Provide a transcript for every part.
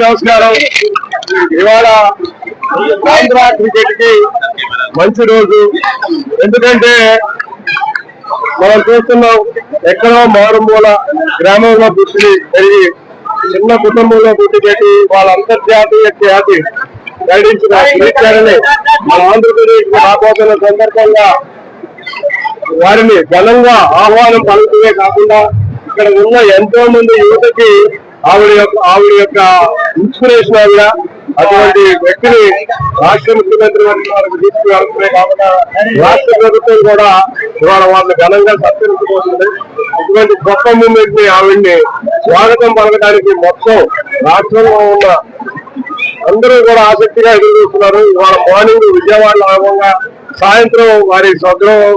నమస్కారం. ఇవాళ ఆంధ్ర క్రికెట్కి మంచి రోజు. ఎందుకంటే మనం చూస్తున్నాం ఎక్కడో మారుమూల గ్రామంలో పుట్టి పెరిగి చిన్న కుటుంబంలో పుట్టి పెట్టి వాళ్ళ అంతర్జాతీయ ఖ్యాతి గడించిన క్రికెట్ని మన ఆంధ్రప్రదేశ్ రాబోతున్న సందర్భంగా వారిని బలంగా ఆహ్వానం పలుకునే కాకుండా ఇక్కడ ఉన్న ఎంతో మంది యువతకి ఆవిడ యొక్క ఆవిడ యొక్క ఇన్స్పిరేషన్ ఆవిడ అటువంటి వ్యక్తిని రాష్ట్ర ముఖ్యమంత్రి వారికి తీసుకువెళ్తూనే కాకుండా రాష్ట్ర ప్రభుత్వం కూడా ఇవాళ వాళ్ళని ఘనంగా సత్కరించబోతుంది. ఇటువంటి గొప్ప మూమెంట్ని ఆవిడ్ని స్వాగతం పలకడానికి మొత్తం రాష్ట్రంలో ఉన్న అందరూ కూడా ఆసక్తిగా ఎదురు చూస్తున్నారు ఇవాళ మార్నింగ్ విజయవాడలో ఆగంగా సాయంత్రం వారి స్వగ్రహం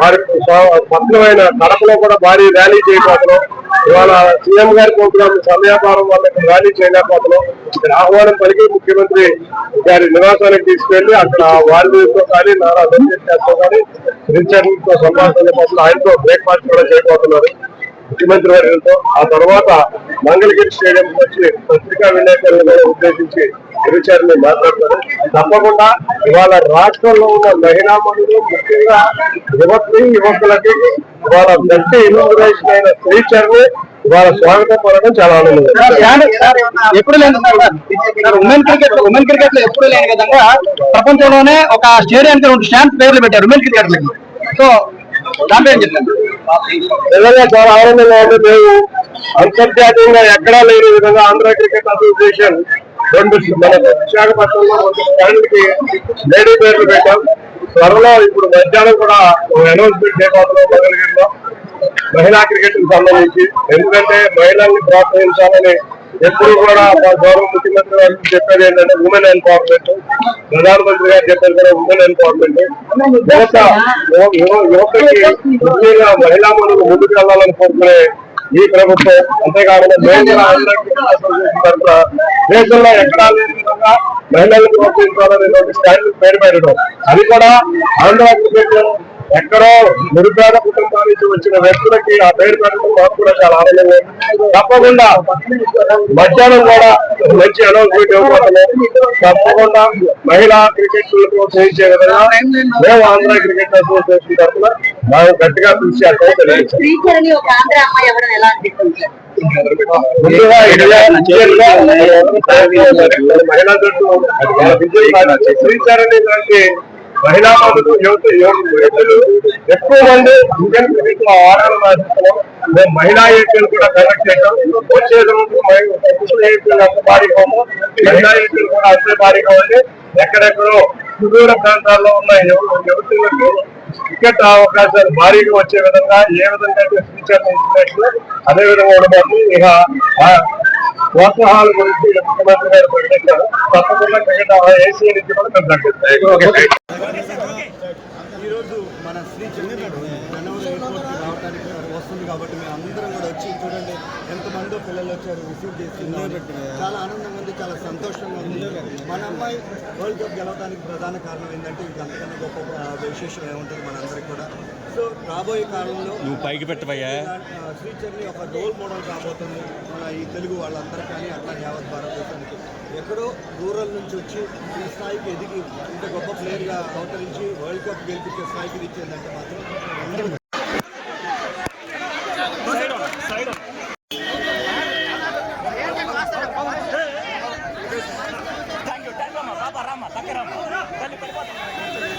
వారి స్వ- పత్రమైన కడపలో కూడా భారీ ర్యాలీ చేయబోతున్నాం. ఇవాళ సీఎం గారి ప్రోగ్రామ్ సమయాభావం వల్ల ర్యాలీ చేయలేకపోతున్నాం ఇక్కడ ఆహ్వానం పలికి ముఖ్యమంత్రి గారి నివాసానికి తీసుకెళ్ళి అక్కడ వాల్మీతో కానీ నారా లోకేష్ గారితో కానీ రిచర్లతో సంభాషణ కోసం ఆయనతో బ్రేక్ఫాస్ట్ కూడా చేయబోతున్నారు. ముఖ్యమంత్రి వర్గంతో ఆ తర్వాత మంగళగిరి స్టేడియం వచ్చి పత్రికా విలేకరులను ఉద్దేశించి గురుచారిని మాట్లాడతారు తప్పకుండా ఇవాళ రాష్ట్రంలో ఉన్న మహిళా మనులు ముఖ్యంగా యువతి యువకులకి ఇవాళ గట్టి ఇన్స్పిరేషన్ అయిన శ్రీచర్ని ఇవాళ స్వాగతం పడడం చాలా ఆనందంగా ఎప్పుడు లేని ఉమెన్ క్రికెట్ ఉమెన్ క్రికెట్లో ఎప్పుడు లేని విధంగా ప్రపంచంలోనే ఒక స్టేడియానికి రెండు స్టాంప్ పేర్లు పెట్టారు ఉమెన్ క్రికెట్ లకి సో దాంట్లో ఏం చెప్తాను నిజంగా చాలా ఆనందంగా ఉంది. మేము అంతర్జాతీయంగా ఎక్కడా లేని విధంగా ఆంధ్ర క్రికెట్ అసోసియేషన్ రెండు మన విశాఖపట్నంలో ఒక స్టాండ్కి లేడీ పేర్లు పెట్టాం. త్వరలో ఇప్పుడు మధ్యాహ్నం కూడా అనౌన్స్మెంట్ చేయబోతున్నాం మంగళగిరిలో మహిళా క్రికెట్కి సంబంధించి. ఎందుకంటే మహిళల్ని ప్రోత్సహించాలని ఎప్పుడు కూడా మా గౌరవ ముఖ్యమంత్రి గారు చెప్పేది ఏంటంటే ఉమెన్ ఎంపవర్మెంట్ ప్రధానమంత్రి గారు చెప్పేది కూడా ఉమెన్ ఎంపవర్మెంట్ యువత యువ- యువ- యువతకి ముఖ్యంగా మహిళా మనులు ముందుకు వెళ్ళాలని కోరుకునే ఈ ప్రభుత్వం అంతేకాకుండా దేశంలో ఎక్కడా లేని విధంగా ప్రోత్సహించాలనేటువంటి స్టాండ్ పేరు పెట్టడం అది కూడా ఆంధ్ర క్రికెట్లో ఎక్కడో నిరుపేద కుటుంబాల నుంచి వచ్చిన వ్యక్తులకి ఆ పేరు పెట్టడం మాకు కూడా చాలా ఆనందంగా. తప్పకుండా మధ్యాహ్నం కూడా మంచి అనౌన్స్మెంట్ ఇవ్వబోతున్నాం. తప్పకుండా మహిళా క్రికెట్ ప్రోత్సహించే విధంగా మేము ఆంధ్ర క్రికెట్ అసోసియేషన్ తరఫున మేము గట్టిగా ముందుగా ఇండియా ఇండియన్గా మహిళా జట్టు శ్రీచరణి లాంటి మహిళా మనులు యువత యువకులు ఎక్కువ మంది ఇండియన్ క్రికెట్ మహిళా ఏపీలు కూడా కనెక్ట్ చేయడం వచ్చే రోజు పురుషుల ఏపీలు అంత భారీగా మహిళా ఏపీలు కూడా అంతే భారీగా ఉంది ఎక్కడెక్కడో సుదూర ప్రాంతాల్లో ఉన్న యువతులకు క్రికెట్ అవకాశాలు భారీగా వచ్చే విధంగా ఏ విధంగా అయితే ఫ్యూచర్ ఇన్స్పిరేషన్ అదే విధంగా ఉండబోతుంది. ఇక ఆ ప్రోత్సాహాల గురించి ముఖ్యమంత్రి గారు ప్రకటించారు. తప్పకుండా క్రికెట్ ఏసీ నుంచి కూడా మేము ప్రకటిస్తాం. ఈరోజు మన శ్రీ ఎయిర్పోర్ట్కి రావడానికి వస్తుంది కాబట్టి మేము అందరం కూడా వచ్చి చూడండి. ఎంతమందో పిల్లలు వచ్చారు రిసీవ్ చేస్తున్నారు చాలా ఆనందంగా ఉంది చాలా సంతోషంగా ఉంది. మన అమ్మాయి వరల్డ్ కప్ గెలవడానికి ప్రధాన కారణం ఏంటంటే ఇది అంతకన్నా గొప్ప విశేషం ఏముంటుంది మనందరికీ కూడా. సో రాబోయే కాలంలో నువ్వు పైకి పెట్టవయ్యా. శ్రీచర్ని ఒక రోల్ మోడల్ కాబోతుంది మన ఈ తెలుగు వాళ్ళందరికీ కానీ అట్లా యావత్ భారతదేశానికి. ఎక్కడో రూరల్ నుంచి వచ్చి ఈ స్థాయికి ఎదిగి ఇంత గొప్ప ప్లేయర్గా అవతరించి వరల్డ్ కప్ గెలిపించే స్థాయికి ఇచ్చేదంటే మాత్రం ఎకరం తల్లి పరిపాలన